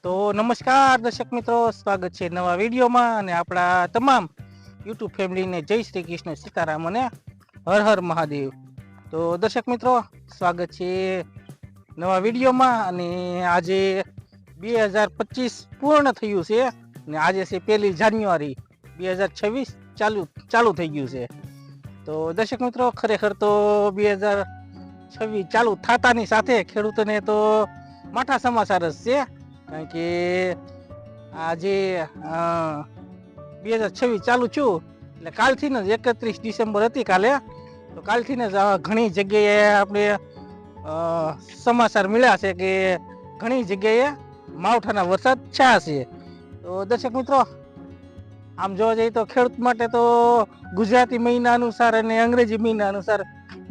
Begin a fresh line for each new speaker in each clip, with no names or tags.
તો નમસ્કાર, દર્શક મિત્રો. સ્વાગત છે નવા વિડીયોમાં અને આપણા તમામ યુટ્યુબ ફેમિલીને જય શ્રી કૃષ્ણ, સીતારામ અને હર હર મહાદેવ. તો દર્શક મિત્રો, સ્વાગત છે નવા વિડીયોમાં અને આજે બે હજાર પચીસ પૂર્ણ થયું છે અને આજે છે પહેલી જાન્યુઆરી. બે હજાર છવ્વીસ ચાલુ ચાલુ થઈ ગયું છે. તો દર્શક મિત્રો, ખરેખર તો બે હજાર છવ્વીસ ચાલુ થતાની સાથે ખેડૂતોને તો માઠા સમાચાર જ છે. કારણ કે આજે બે હજાર છવ્વીસ ચાલુ છું એટલે કાલથી જ એકત્રીસ ડિસેમ્બર હતી કાલે. તો કાલથી જ ઘણી જગ્યાએ આપણે સમાચાર મળ્યા છે કે ઘણી જગ્યાએ માવઠાના વરસાદ છા છે. તો દર્શક મિત્રો, આમ જોવા જઈએ તો ખેડૂત માટે તો ગુજરાતી મહિના અનુસાર અને અંગ્રેજી મહિના અનુસાર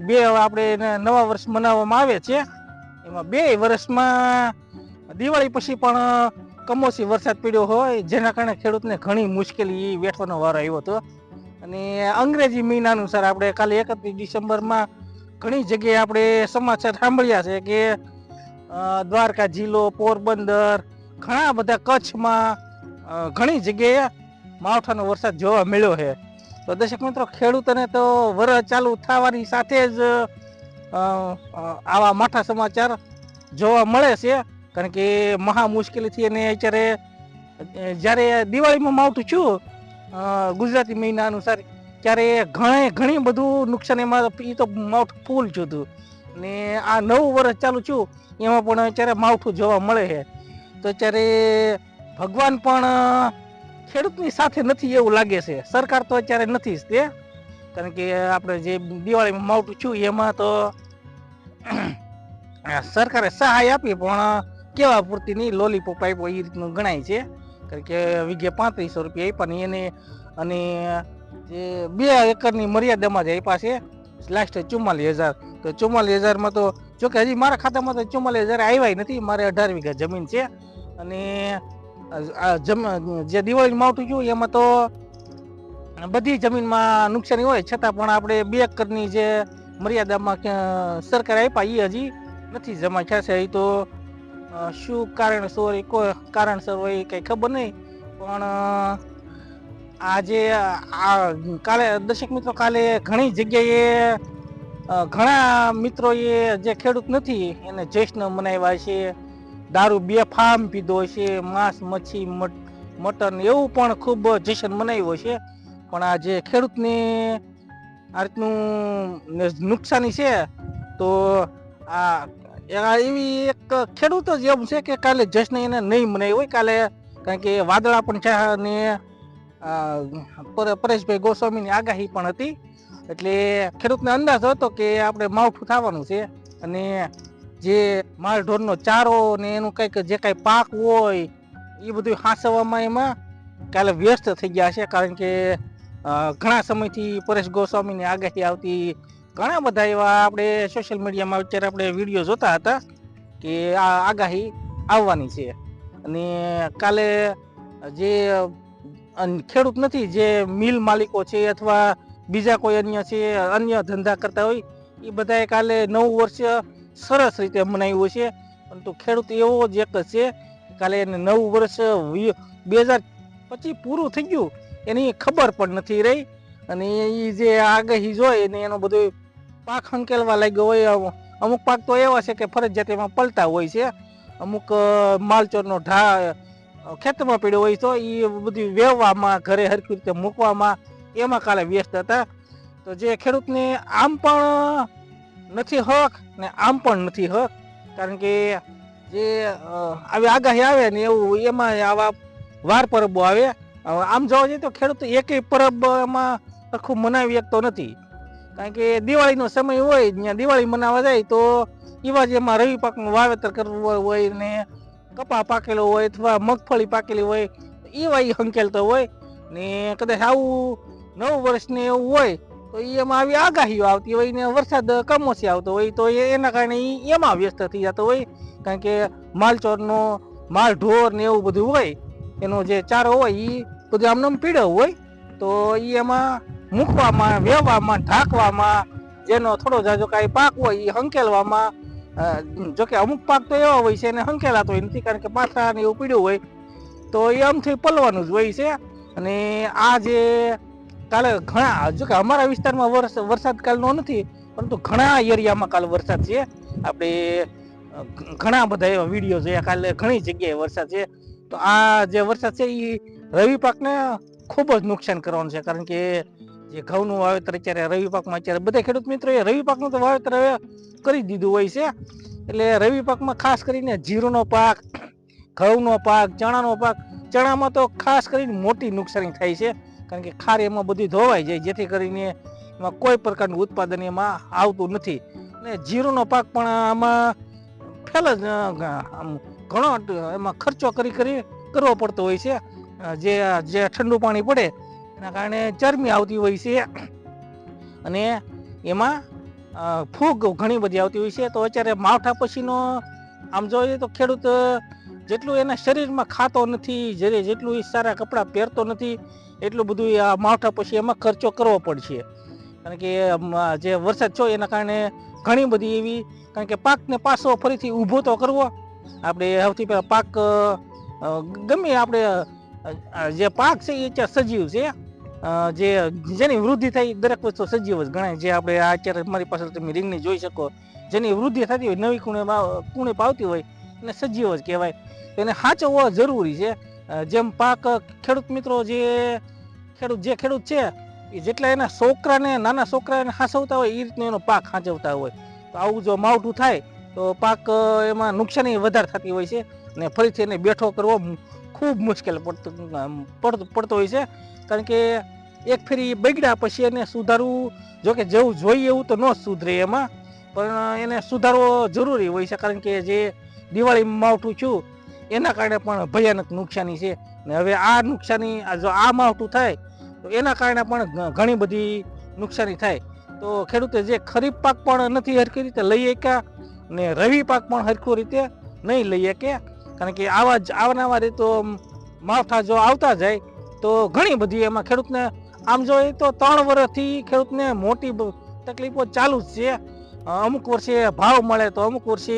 બે આપણે નવા વર્ષ મનાવવામાં આવે છે. એમાં બે વર્ષમાં દિવાળી પછી પણ કમોસી વરસાદ પડ્યો હોય, જેના કારણે ખેડૂતને ઘણી મુશ્કેલી વેઠવાનો વારો આવ્યો હતો. અને અંગ્રેજી મહિના અનુસાર આપણે કાલે એકત્રીસ ડિસેમ્બરમાં ઘણી જગ્યાએ આપણે સમાચાર સાંભળ્યા છે કે દ્વારકા જિલ્લો, પોરબંદર, ઘણા બધા કચ્છમાં ઘણી જગ્યાએ માવઠાનો વરસાદ જોવા મળ્યો છે. તો દર્શક મિત્રો, ખેડૂતોને તો વરસ ચાલુ થવાની સાથે જ આવા માઠા સમાચાર જોવા મળે છે. કારણ કે મહા મુશ્કેલીથી એને અત્યારે જ્યારે દિવાળીમાં માવઠું છું ગુજરાતી મહિના અનુસાર, ત્યારે ઘણે, ઘણી બધું નુકસાન એમાં એ તો માવઠું ફૂલ છું હતું ને આ નવું વર્ષ ચાલુ છું, એમાં પણ અત્યારે માવઠું જોવા મળે છે. તો અત્યારે ભગવાન પણ ખેડૂતની સાથે નથી એવું લાગે છે. સરકાર તો અત્યારે નથી જ તે. કારણ કે આપણે જે દિવાળીમાં માવઠું છું, એમાં તો સરકારે સહાય આપી, પણ કેવા પૂરતીની લોલીપોપ આપ્યો એ રીતનું ગણાય છે. કારણ કે વીઘે પાંત્રીસો રૂપિયા આપ્યા ને એને, અને જે બે એકરની મર્યાદામાં જ આપ્યા છે લાસ્ટ ચુમ્માલીસ હજાર. તો ચુમ્માલીસ હજારમાં તો, જોકે હજી મારા ખાતામાં તો ચુમ્માલીસ હજાર આવ્યા નથી, મારે અઢાર વીઘા જમીન છે. અને જે દિવાળી માવઠું ગયું એમાં તો બધી જમીનમાં નુકસાની હોય, છતાં પણ આપણે બે એકરની જે મર્યાદામાં સરકાર આપ્યા એ હજી નથી જમા થયા છે. એ તો શું કારણસર હોય કોઈ કારણસર હોય એ કંઈ ખબર નહીં. પણ આજે આ કાલે દર્શક મિત્રો કાલે ઘણી જગ્યાએ ઘણા મિત્રોએ જે ખેડૂત નથી, એને જશ્ન મનાવ્યા છે. દારૂ બે ફાર્મ પીધો છે, માંસ, મચ્છી, મટ- મટન એવું પણ ખૂબ જશ્ન મનાવ્યો છે. પણ આ જે ખેડૂતને આ રીતનું નુકસાની છે, તો આ એવી એક ખેડૂત જ એમ છે કે કાલે જશ્ન એને નહીં મનાવી હોય, કાલે કારણ કે વાદળા પણ છે અને પરેશભાઈ ગોસ્વામીની આગાહી પણ હતી. એટલે ખેડૂતને અંદાજ હતો કે આપણે માવઠું થવાનું છે અને જે માલ ઢોરનો ચારો ને એનું કંઈક જે કાંઈ પાક હોય, એ બધું હાંસવામાં એમાં કાલે વ્યસ્ત થઈ ગયા છે. કારણ કે ઘણા સમયથી પરેશ ગોસ્વામીની આગાહી આવતી ઘણા બધા એવા આપણે સોશિયલ મીડિયામાં અત્યારે આપણે વીડિયો જોતા હતા કે આ આગાહી આવવાની છે. અને કાલે જે ખેડૂત નથી, જે મિલ માલિકો છે અથવા બીજા કોઈ અન્ય છે, અન્ય ધંધા કરતા હોય, એ બધાએ કાલે નવું વર્ષ સરસ રીતે મનાવ્યું છે પરંતુ ખેડૂત એવો જ એક છે, કાલે એને નવું વર્ષ બે હજાર પચીસ પૂરું થઈ ગયું, એની ખબર પણ નથી રહી. અને એ જે આગાહી જોઈ ને એનો બધો પાક હંકેલવા લાગ્યો હોય, અમુક પાક તો એવા છે કે ફરજિયાત એમાં પલતા હોય છે. અમુક માલચોરનો ઢા ખેતરમાં પડ્યો હોય તો એ બધું વેવવામાં, ઘરે હરખી રીતે મૂકવામાં એમાં કાલે વ્યસ્ત હતા. તો જે ખેડૂતને આમ પણ નથી હક ને આમ પણ નથી હક, કારણ કે જે આવી આગાહી આવે ને એવું, એમાં આવા વાર પરબો આવે. આમ જોવા જઈએ તો ખેડૂત એકેય પરબમાં આખું મનાવી શકતો નથી. કારણ કે દિવાળીનો સમય હોય ત્યાં દિવાળી મનાવવા જાય, તો એવા જ એમાં રવિ પાકનું વાવેતર કરવું હોય ને કપા પાકેલો હોય અથવા મગફળી પાકેલી હોય, એવા એ હંકેલતો હોય. ને કદાચ આવું નવ વર્ષને એવું હોય, તો એ એમાં આવી આગાહીઓ આવતી હોય ને વરસાદ કમોસી આવતો હોય, તો એના કારણે એ એમાં વ્યસ્ત થઈ જતો હોય. કારણ કે માલચોરનો માલ ઢોર ને એવું બધું હોય, એનો જે ચારો હોય એ બધું આમનામ પીળો હોય, તો એ એમાં મૂકવામાં, વેવામાં, ઢાંકવામાં, જેનો થોડો જાજો કાંઈ પાક હોય એ હંકેલવામાં જોકે અમુક પાક તો એવા હોય છે એને હંકેલાતો હોય નથી, કારણ કે પાછા ને એવું પીડ્યું હોય, તો એ આમથી પલવાનું જ હોય છે. અને આ જે કાલે ઘણા, જોકે અમારા વિસ્તારમાં વરસ વરસાદ કાલનો નથી, પરંતુ ઘણા એરિયામાં કાલે વરસાદ છે. આપણે ઘણા બધા એવા વીડિયો જોયા કાલે ઘણી જગ્યાએ વરસાદ છે. તો આ જે વરસાદ છે એ રવિ પાકને ખૂબ જ નુકસાન કરવાનું છે, કારણ કે જે ઘઉંનું વાવેતર અત્યારે રવિ પાકમાં અત્યારે બધા ખેડૂત મિત્રોએ રવિ પાકનું તો વાવેતર હવે કરી દીધું હોય છે. એટલે રવિ પાકમાં ખાસ કરીને જીરુનો પાક, ઘઉંનો પાક, ચણાનો પાક, ચણામાં તો ખાસ કરીને મોટી નુકસાની થાય છે. કારણ કે ખાર એમાં બધું ધોવાઈ જાય, જેથી કરીને એમાં કોઈ પ્રકારનું ઉત્પાદન એમાં આવતું નથી. ને જીરુનો પાક પણ આમાં ફેલ જ ઘણો, એમાં ખર્ચો કરી કરી કરવો પડતો હોય છે. જે જે ઠંડુ પાણી પડે એના કારણે ચરમી આવતી હોય છે. અને એમાં ફૂગ ઘણી બધી આવતી હોય છે. તો અત્યારે માવઠા પછીનો આમ જોઈએ તો ખેડૂત જેટલું એના શરીરમાં ખાતો નથી જ્યારે જેટલું એ સારા કપડાં પહેરતો નથી, એટલું બધું આ માવઠા પછી એમાં ખર્ચો કરવો પડશે. કારણ કે જે વરસાદ છો એના કારણે ઘણી બધી એવી, કારણ કે પાકને પાછો ફરીથી ઊભો તો કરવો. આપણે સૌથી પહેલાં પાક ગમે આપણે જે પાક છે એ સજીવ છે. જે, જેની વૃદ્ધિ થાય દરેક વસ્તુ સજીવ જ ગણાય. જે આપણે અત્યારે મારી પાસે તમે રીંગણી જોઈ શકો. જેની વૃદ્ધિ થતી હોય, નવી કુણે કુણે પાવતી હોય, એને સજીવ જ કહેવાય. એને સાચવવો જરૂરી છે. જેમ પાક, ખેડૂત મિત્રો જે, ખેડૂત જે ખેડૂત છે, એ જેટલા એના છોકરાને, નાના છોકરાને હાંસવતા હોય એ રીતનો એનો પાક હાંચવતા હોય. તો આવું જો માવઠું થાય, તો પાક એમાં નુકસાની વધારે થતી હોય છે. અને ફરીથી એને બેઠો કરવો ખૂબ મુશ્કેલ પડતો પડતો હોય છે. કારણ કે એક ફેરી બગડ્યા પછી એને સુધારવું, જો કે જેવું જોઈએ એવું તો ન સુધરે એમાં, પણ એને સુધારવો જરૂરી હોય છે, કારણ કે જે દિવાળી માવઠું થયું એના કારણે પણ ભયાનક નુકસાની છે. ને હવે આ નુકસાની જો આ માવઠું થાય, તો એના કારણે પણ ઘણી બધી નુકસાની થાય. તો ખેડૂતે જે ખરીફ પાક પણ નથી હરખી રીતે લઈ શક્યા ને રવિ પાક પણ હરખું રીતે નહીં લઈ શકે કારણ કે આવા જ આવા રીતે માવઠા જો આવતા જાય તો ઘણી બધી એમાં ખેડૂતને, આમ જોઈએ તો ત્રણ વર્ષથી ખેડૂતને મોટી તકલીફો ચાલુ જ છે. અમુક વર્ષે ભાવ મળે તો અમુક વર્ષે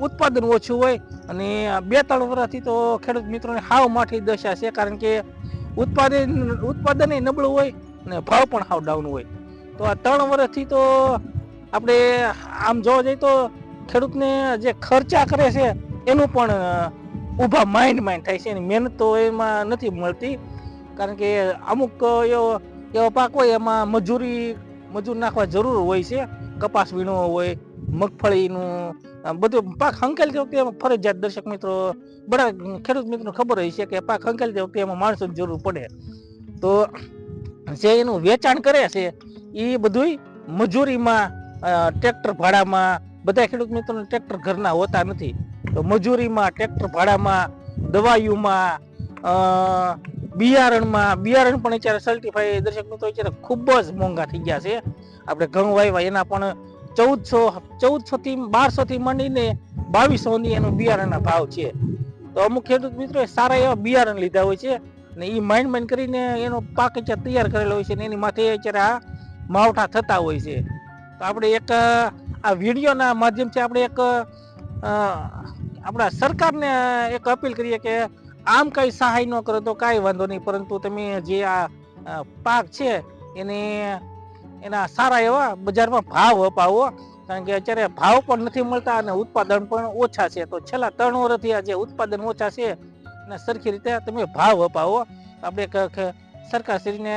ઉત્પાદન ઓછું હોય અને બે ત્રણ વર્ષથી તો ખેડૂત મિત્રોને હાવ માઠી દશા છે કારણ કે ઉત્પાદન ઉત્પાદન નબળું હોય અને ભાવ પણ હાવ ડાઉન હોય. તો આ ત્રણ વર્ષથી તો આપણે આમ જોવા જઈએ તો ખેડૂતને જે ખર્ચા કરે છે એનું પણ ઊભા માઇન્ડ માઇન્ડ થાય છે એની મહેનત તો એમાં નથી મળતી. કારણ કે અમુક એવો એવો પાક હોય, એમાં મજૂરી, મજૂર નાખવા જરૂર હોય છે. કપાસ વીણવો હોય, મગફળીનું બધું પાક હંકેલતી વખતે એમાં ફરજિયાત દર્શક મિત્રો બધા ખેડૂત મિત્રો ખબર હોય છે કે પાક હંકેલતી વખતે એમાં માણસોની જરૂર પડે. તો જે એનું વેચાણ કરે છે, એ બધુંય મજૂરીમાં ટ્રેક્ટર ભાડામાં, બધા ખેડૂત મિત્રોને ટ્રેક્ટર ઘરના હોતા નથી. તો મજૂરીમાં, ટ્રેક્ટર ભાડામાં, દવાઈઓમાં બિયારણમાં, બિયારણ પણ અત્યારે સર્ટિફાઈ દર્શક મિત્રો, અત્યારે ખૂબ જ મોંઘા થઈ ગયા છે. આપણે ઘઉં વાવ્યા, એના પણ ચૌદસો, ચૌદસોથી બારસોથી માંડીને બાવીસોની એનો બિયારણના ભાવ છે. તો અમુક ખેડૂત મિત્રોએ સારા એવા બિયારણ લીધા હોય છે ને એ માઇન્ડ માઇન્ડ કરીને એનો પાક અત્યારે તૈયાર કરેલો હોય છે ને એની માથે અત્યારે આ માવઠા થતા હોય છે. તો આપણે એક, આ વિડીયોના માધ્યમથી આપણે એક આપણા સરકારને એક અપીલ કરીએ કે આમ કંઈ સહાય ન કરો તો કાંઈ વાંધો નહીં, પરંતુ તમે જે આ પાક છે એને, એના સારા એવા બજારમાં ભાવ અપાવો, કારણ કે અત્યારે ભાવ પણ નથી મળતા અને ઉત્પાદન પણ ઓછા છે. તો છેલ્લા ત્રણ વર્ષથી આ જે ઉત્પાદન ઓછા છે એને સરખી રીતે તમે ભાવ અપાવો. આપણે સરકારશ્રીને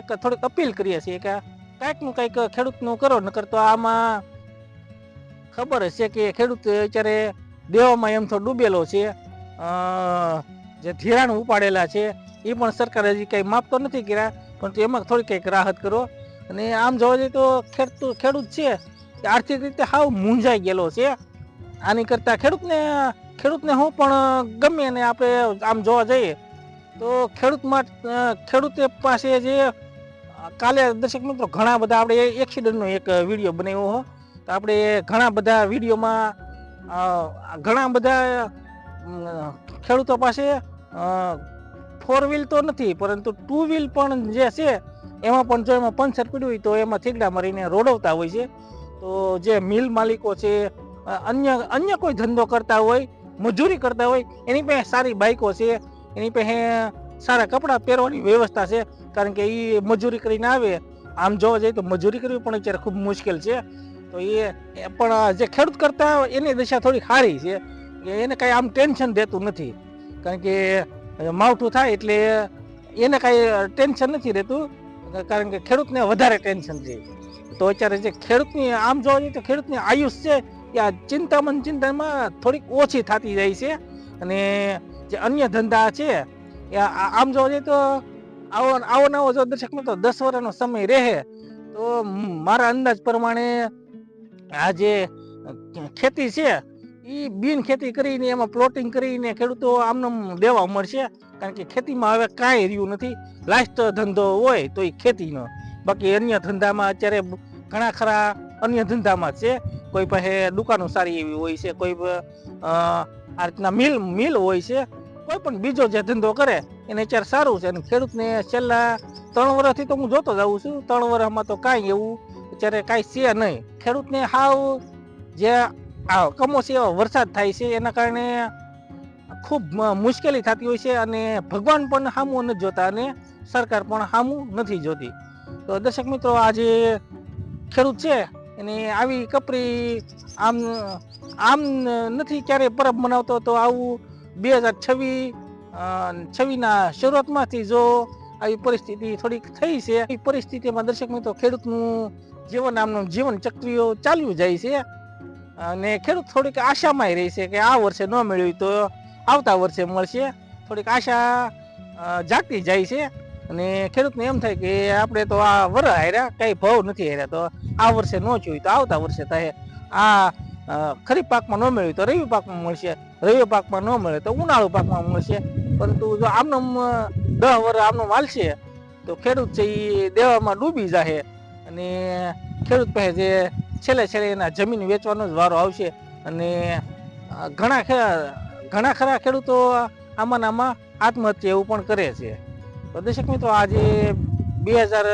એક થોડીક અપીલ કરીએ છીએ કે કાંઈકનું કંઈક ખેડૂતનું કરો, નકર તો આમાં ખબર હશે કે ખેડૂત અત્યારે દેવામાં એમ તો ડૂબેલો છે. જે ધિરાણ ઉપાડેલા છે એ પણ સરકારે હજી કંઈ માફ તો નથી કર્યા પરંતુ એમાં થોડી કંઈક રાહત કરો. અને આમ જોવા જઈએ તો ખેડૂત ખેડૂત છે, એ આર્થિક રીતે હાવ મૂંઝાઈ ગયેલો છે. આની કરતાં ખેડૂતને ખેડૂતને હું પણ ગમે ને આપણે આમ જોવા જઈએ, તો ખેડૂત માટે ખેડૂતે પાસે જે, કાલે દર્શક મિત્રો ઘણા બધા આપણે એક્સિડન્ટનો એક વીડિયો બનાવ્યો હો. તો આપણે ઘણા બધા વિડીયોમાં ઘણા બધા ખેડૂતો પાસે ફોર વ્હીલ તો નથી, પરંતુ ટુ વ્હીલ પણ જે છે, એમાં પણ જો એમાં પંચર પડ્યું હોય તો એમાં થીગડા મારીને રોડવતા હોય છે. તો જે મિલ માલિકો છે અન્ય અન્ય કોઈ ધંધો કરતા હોય, મજૂરી કરતા હોય, એની પાસે સારી બાઇકો છે, એની પાસે સારા કપડાં પહેરવાની વ્યવસ્થા છે. કારણ કે એ મજૂરી કરીને આવે. આમ જોવા જઈએ તો મજૂરી કરવી પણ અત્યારે ખૂબ મુશ્કેલ છે. તો એ પણ જે ખેડૂત કરતા એની દશા થોડી સારી છે. કે એને કાંઈ આમ ટેન્શન રહેતું નથી. કારણ કે માવઠું થાય એટલે એને કાંઈ ટેન્શન નથી રહેતું. કારણ કે ખેડૂતને વધારે ટેન્શન છે. તો અત્યારે જે ખેડૂતની આમ જોવા જઈએ તો ખેડૂતની આયુષ છે, એ આ ચિંતામન ચિંતામાં થોડીક ઓછી થતી જાય છે. અને જે અન્ય ધંધા છે, એ આમ જોવા જઈએ તો આવો આવો નવો જો દર્શક મિત્રો દસ વર્ષનો સમય રહે. તો મારા અંદાજ પ્રમાણે આ જે ખેતી છે એ બિન ખેતી કરીને, એમાં પ્લોટિંગ કરીને ખેડૂતો આમને આમ દેવા મળશે, કારણ કે ખેતીમાં હવે કાંઈ રહ્યું નથી. લાસ્ટ ધંધો હોય તો એ ખેતીનો. બાકી અન્ય ધંધામાં અત્યારે ઘણા ખરા અન્ય ધંધામાં છે. કોઈ પાસે દુકાનો સારી એવી હોય છે, કોઈ આ રીતના મિલ મિલ હોય છે. કોઈ પણ બીજો જે ધંધો કરે, એને અત્યારે સારું છે. અને ખેડૂતને છેલ્લા ત્રણ વર્ષથી તો હું જોતો જ આવું છું. ત્રણ વર્ષમાં તો કાંઈ એવું અત્યારે કાંઈ છે નહીં. ખેડૂતને હાવ જે આ કમોસી એવો વરસાદ થાય છે, એના કારણે ખૂબ મુશ્કેલી થતી હોય છે અને ભગવાન પણ સામું નથી જોતા અને સરકાર પણ સામું નથી જોતી. તો દર્શક મિત્રો આજે ખેડૂત છે, એને આવી કપરી આમ આમ નથી ક્યારે પરબ મનાવતો, તો આવું બે હજાર છવ્વીસ છવ્વીસના શરૂઆતમાંથી જો આવી પરિસ્થિતિ થોડીક થઈ છે એ પરિસ્થિતિમાં દર્શક મિત્રો, ખેડૂતનું જીવન આમનું જીવન ચક્રીઓ ચાલ્યું જાય છે. અને ખેડૂત થોડીક આશામાં રહી છે કે આ વર્ષે ન મળ્યું તો આવતા વર્ષે મળશે. થોડીક આશા જાગતી જાય છે. અને ખેડૂતને એમ થાય કે આપણે તો આ વર હાર્યા, કંઈ ભાવ નથી હાર્યા તો આ વર્ષે ન જોયું તો આવતા વર્ષે થાય. આ ખરીફ પાકમાં ન મળ્યું તો રવિ પાકમાં મળશે. રવિ પાકમાં ન મળે તો ઉનાળુ પાકમાં મળશે. પરંતુ જો આમનો દહ વર આમનો માલશે તો ખેડૂત છે એ દેવામાં ડૂબી જાહે. અને ખેડૂત પાસે જે છેલ્લે છેલ્લે એના જમીન વેચવાનો જ વારો આવશે. અને ઘણા ઘણા ખરા ખેડૂતો આમાં આમાં આત્મહત્યા એવું પણ કરે છે. તો દર્શક મિત્રો, આજે બે હજાર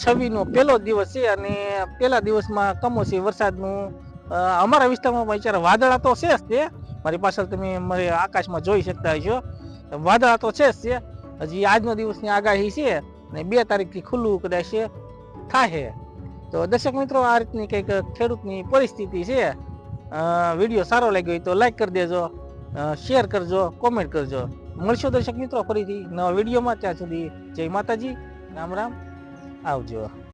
છવ્વીસનો પહેલો દિવસ છે અને પહેલા દિવસમાં કમોસી વરસાદનું. અમારા વિસ્તારમાં અત્યારે વાદળા તો છે જ તે. મારી પાછળ તમે મારે આકાશમાં જોઈ શકતા હશો. વાદળા તો છે જ છે હજી આજનો દિવસની આગાહી છે ને બે તારીખથી ખુલ્લું કદાચ થાશે તો દર્શક મિત્રો, આ રીતની કંઈક ખેડૂતની પરિસ્થિતિ છે. વીડિયો સારો લાગ્યો હોય તો લાઈક કરી દેજો શેર કરજો કોમેન્ટ કરજો. મળશો દર્શક મિત્રો ફરીથી નવા વિડીયોમાં. ત્યાં સુધી જય માતાજી. રામ રામ. આવજો.